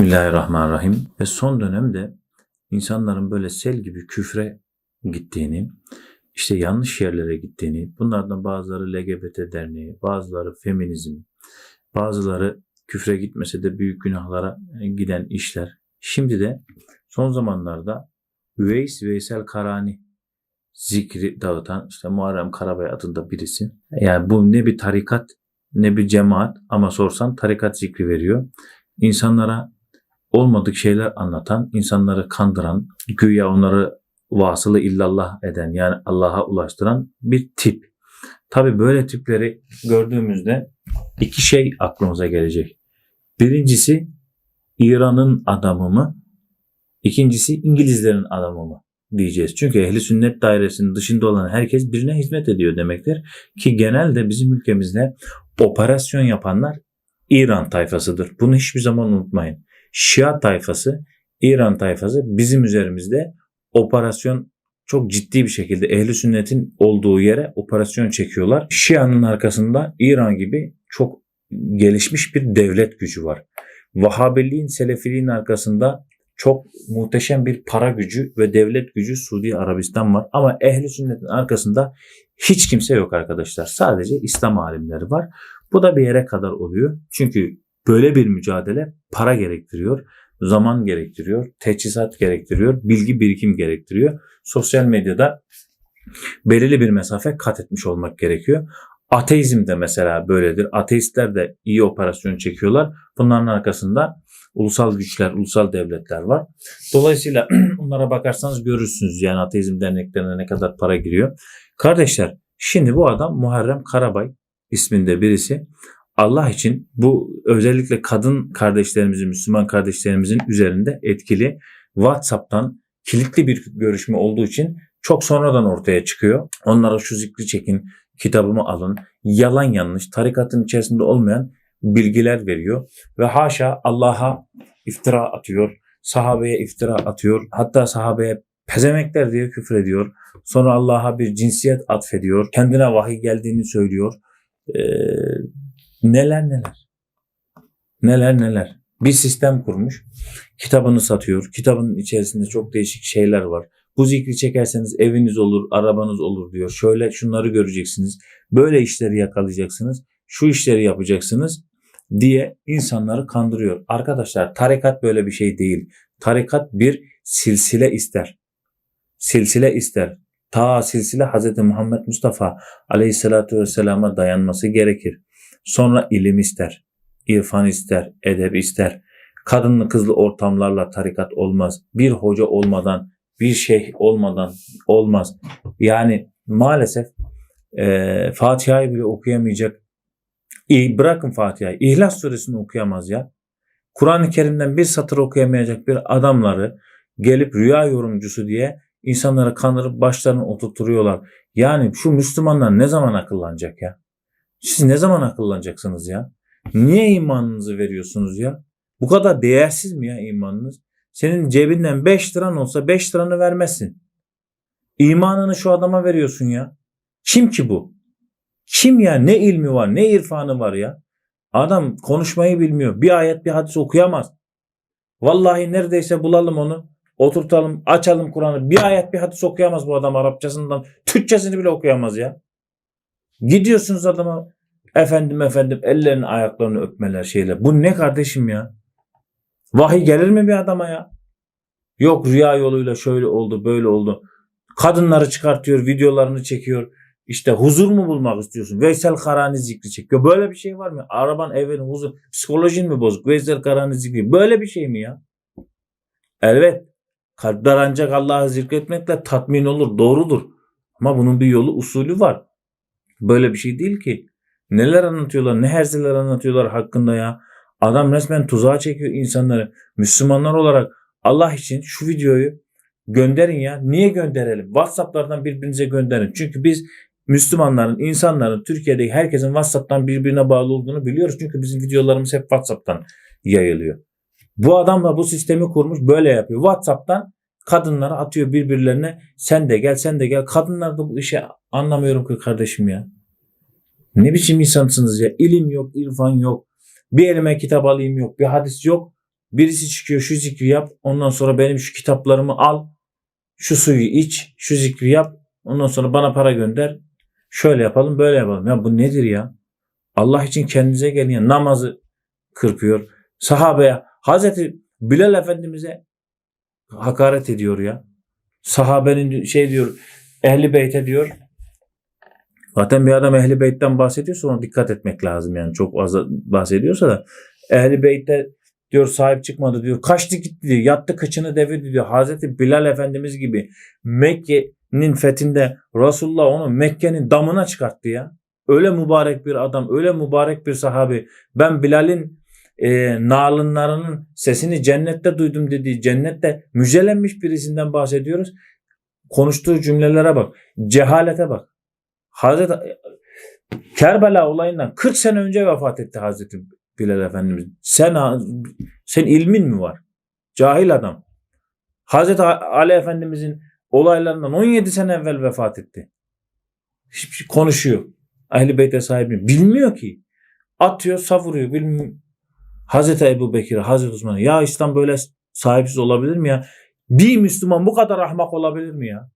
Bismillahirrahmanirrahim. Ve son dönemde insanların böyle sel gibi küfre gittiğini, işte yanlış yerlere gittiğini, bunlardan bazıları LGBT derneği, bazıları feminizm, bazıları küfre gitmese de büyük günahlara giden işler. Şimdi de son zamanlarda Üveys Veysel Karani zikri dağıtan işte Muharrem Karabay adında birisi. Yani bu ne bir tarikat ne bir cemaat ama sorsan tarikat zikri veriyor. İnsanlara olmadık şeyler anlatan, insanları kandıran, güya onları vasılı illallah eden yani Allah'a ulaştıran bir tip. Tabi böyle tipleri gördüğümüzde iki şey aklımıza gelecek. Birincisi İran'ın adamı mı? İkincisi İngilizlerin adamı mı? diyeceğiz. Çünkü ehli sünnet dairesinin dışında olan herkes birine hizmet ediyor demektir. Ki genelde bizim ülkemizde operasyon yapanlar İran tayfasıdır. Bunu hiçbir zaman unutmayın. Şia tayfası, İran tayfası bizim üzerimizde operasyon çok ciddi bir şekilde ehli sünnetin olduğu yere operasyon çekiyorlar. Şia'nın arkasında İran gibi çok gelişmiş bir devlet gücü var. Vahabiliğin, Selefiliğin arkasında çok muhteşem bir para gücü ve devlet gücü Suudi Arabistan var. Ama ehli sünnetin arkasında hiç kimse yok arkadaşlar. Sadece İslam alimleri var. Bu da bir yere kadar oluyor. Çünkü böyle bir mücadele para gerektiriyor, zaman gerektiriyor, teçhizat gerektiriyor, bilgi birikim gerektiriyor. Sosyal medyada belirli bir mesafe kat etmiş olmak gerekiyor. Ateizm de mesela böyledir. Ateistler de iyi operasyon çekiyorlar. Bunların arkasında ulusal güçler, ulusal devletler var. Dolayısıyla onlara bakarsanız görürsünüz yani ateizm derneklerine ne kadar para giriyor. Kardeşler şimdi bu adam Muharrem Karabay isminde birisi Allah için bu özellikle kadın kardeşlerimizin, Müslüman kardeşlerimizin üzerinde etkili WhatsApp'tan kilitli bir görüşme olduğu için çok sonradan ortaya çıkıyor. Onlara şu zikri çekin, kitabımı alın. Yalan yanlış, tarikatın içerisinde olmayan bilgiler veriyor. Ve haşa Allah'a iftira atıyor. Sahabeye iftira atıyor. Hatta sahabeye pezemekler diye küfür ediyor. Sonra Allah'a bir cinsiyet atfediyor. Kendine vahiy geldiğini söylüyor. Ee, neler neler. Neler neler. Bir sistem kurmuş. Kitabını satıyor. Kitabının içerisinde çok değişik şeyler var. Bu zikri çekerseniz eviniz olur, arabanız olur diyor. Şöyle şunları göreceksiniz. Böyle işleri yakalayacaksınız. Şu işleri yapacaksınız diye insanları kandırıyor. Arkadaşlar tarikat böyle bir şey değil. Tarikat bir silsile ister. Silsile ister. Ta silsile Hz. Muhammed Mustafa aleyhissalatü vesselama dayanması gerekir. Sonra ilim ister, irfan ister, edep ister. Kadınlı kızlı ortamlarla tarikat olmaz. Bir hoca olmadan, bir şeyh olmadan olmaz. Yani maalesef e, Fatiha'yı bile okuyamayacak İyi, bırakın Fatiha'yı. İhlas suresini okuyamaz ya. Kur'an-ı Kerim'den bir satır okuyamayacak bir adamları gelip rüya yorumcusu diye insanları kandırıp başlarını oturtuyorlar. Yani şu Müslümanlar ne zaman akıllanacak ya? Siz ne zaman akıllanacaksınız ya? Niye imanınızı veriyorsunuz ya? Bu kadar değersiz mi ya imanınız? Senin cebinden 5 liran olsa 5 liranı vermezsin. İmanını şu adama veriyorsun ya. Kim ki bu? Kim ya? Ne ilmi var? Ne irfanı var ya? Adam konuşmayı bilmiyor. Bir ayet bir hadis okuyamaz. Vallahi neredeyse bulalım onu. Oturtalım, açalım Kur'an'ı. Bir ayet bir hadis okuyamaz bu adam Arapçasından. Türkçesini bile okuyamaz ya. Gidiyorsunuz adama efendim efendim ellerini ayaklarını öpmeler şeyler. Bu ne kardeşim ya? Vahiy gelir mi bir adama ya? Yok rüya yoluyla şöyle oldu böyle oldu. Kadınları çıkartıyor videolarını çekiyor. İşte huzur mu bulmak istiyorsun? Veysel Karani zikri çekiyor. Böyle bir şey var mı? Araban evin huzur. Psikolojin mi bozuk? Veysel Karani zikri. Böyle bir şey mi ya? Evet. Kalpler ancak Allah'ı zikretmekle tatmin olur. Doğrudur. Ama bunun bir yolu usulü var. Böyle bir şey değil ki. Neler anlatıyorlar, ne herzeler anlatıyorlar hakkında ya. Adam resmen tuzağa çekiyor insanları. Müslümanlar olarak Allah için şu videoyu gönderin ya. Niye gönderelim? WhatsApp'lardan birbirinize gönderin. Çünkü biz Müslümanların, insanların, Türkiye'deki herkesin WhatsApp'tan birbirine bağlı olduğunu biliyoruz. Çünkü bizim videolarımız hep WhatsApp'tan yayılıyor. Bu adam da bu sistemi kurmuş böyle yapıyor. WhatsApp'tan kadınlara atıyor birbirlerine sen de gel sen de gel. Kadınlar da bu işe anlamıyorum ki kardeşim ya. Ne biçim insansınız ya? İlim yok, irfan yok. Bir elime kitap alayım yok, bir hadis yok. Birisi çıkıyor şu zikri yap. Ondan sonra benim şu kitaplarımı al. Şu suyu iç. Şu zikri yap. Ondan sonra bana para gönder. Şöyle yapalım böyle yapalım. Ya bu nedir ya? Allah için kendinize gelin ya. Namazı kırpıyor. Sahabeye Hazreti Bilal Efendimiz'e hakaret ediyor ya. Sahabenin şey diyor ehli beyte diyor. Zaten bir adam ehli beytten bahsediyorsa ona dikkat etmek lazım yani çok fazla bahsediyorsa da ehli beyte diyor sahip çıkmadı diyor. Kaçtı gitti diyor. Yattı kıçını devirdi diyor. Hazreti Bilal Efendimiz gibi Mekke'nin fethinde Resulullah onu Mekke'nin damına çıkarttı ya. Öyle mübarek bir adam, öyle mübarek bir sahabi. Ben Bilal'in e, nalınlarının sesini cennette duydum dediği cennette müjdelenmiş birisinden bahsediyoruz. Konuştuğu cümlelere bak. Cehalete bak. Hazreti Kerbela olayından 40 sene önce vefat etti Hazreti Bilal Efendimiz. Sen sen ilmin mi var? Cahil adam. Hazreti Ali Efendimizin olaylarından 17 sene evvel vefat etti. Hiçbir şey konuşuyor. Ehli Beyt'e sahibi. Bilmiyor ki. Atıyor, savuruyor. Bilmiyor. Hazreti Ebu Bekir, Hazreti Osman. Ya İslam böyle sahipsiz olabilir mi ya? Bir Müslüman bu kadar ahmak olabilir mi ya?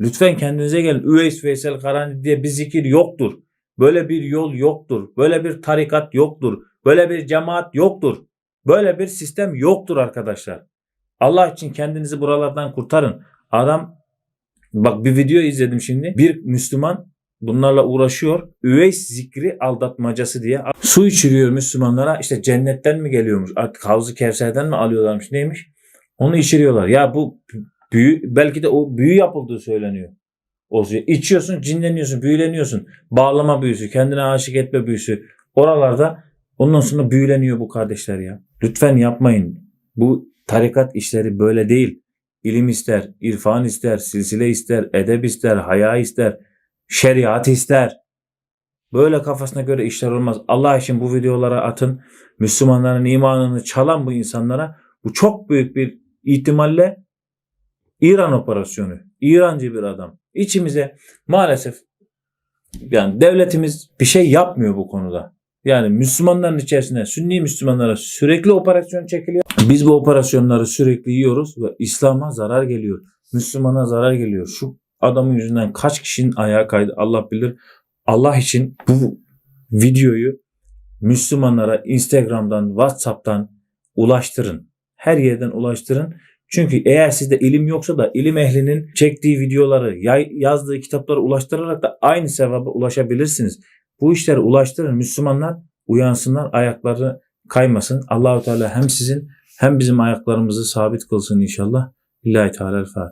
Lütfen kendinize gelin. Üveys Veysel Karani diye bir zikir yoktur. Böyle bir yol yoktur. Böyle bir tarikat yoktur. Böyle bir cemaat yoktur. Böyle bir sistem yoktur arkadaşlar. Allah için kendinizi buralardan kurtarın. Adam bak bir video izledim şimdi. Bir Müslüman bunlarla uğraşıyor. Üveys zikri aldatmacası diye. Su içiriyor Müslümanlara. İşte cennetten mi geliyormuş? Artık Havzu Kevser'den mi alıyorlarmış? Neymiş? Onu içiriyorlar. Ya bu büyü belki de o büyü yapıldığı söyleniyor. O içiyorsun, cinleniyorsun, büyüleniyorsun. Bağlama büyüsü, kendine aşık etme büyüsü. Oralarda ondan sonra büyüleniyor bu kardeşler ya. Lütfen yapmayın. Bu tarikat işleri böyle değil. İlim ister, irfan ister, silsile ister, edep ister, haya ister, şeriat ister. Böyle kafasına göre işler olmaz. Allah için bu videolara atın. Müslümanların imanını çalan bu insanlara bu çok büyük bir ihtimalle İran operasyonu. İrancı bir adam. İçimize maalesef yani devletimiz bir şey yapmıyor bu konuda. Yani Müslümanların içerisinde Sünni Müslümanlara sürekli operasyon çekiliyor. Biz bu operasyonları sürekli yiyoruz ve İslam'a zarar geliyor. Müslümana zarar geliyor. Şu adamın yüzünden kaç kişinin ayağı kaydı Allah bilir. Allah için bu videoyu Müslümanlara Instagram'dan, WhatsApp'tan ulaştırın. Her yerden ulaştırın. Çünkü eğer sizde ilim yoksa da ilim ehlinin çektiği videoları, yazdığı kitapları ulaştırarak da aynı sevaba ulaşabilirsiniz. Bu işleri ulaştırın. Müslümanlar uyansınlar, ayakları kaymasın. Allahu Teala hem sizin hem bizim ayaklarımızı sabit kılsın inşallah. Lillahi Teala Fatiha.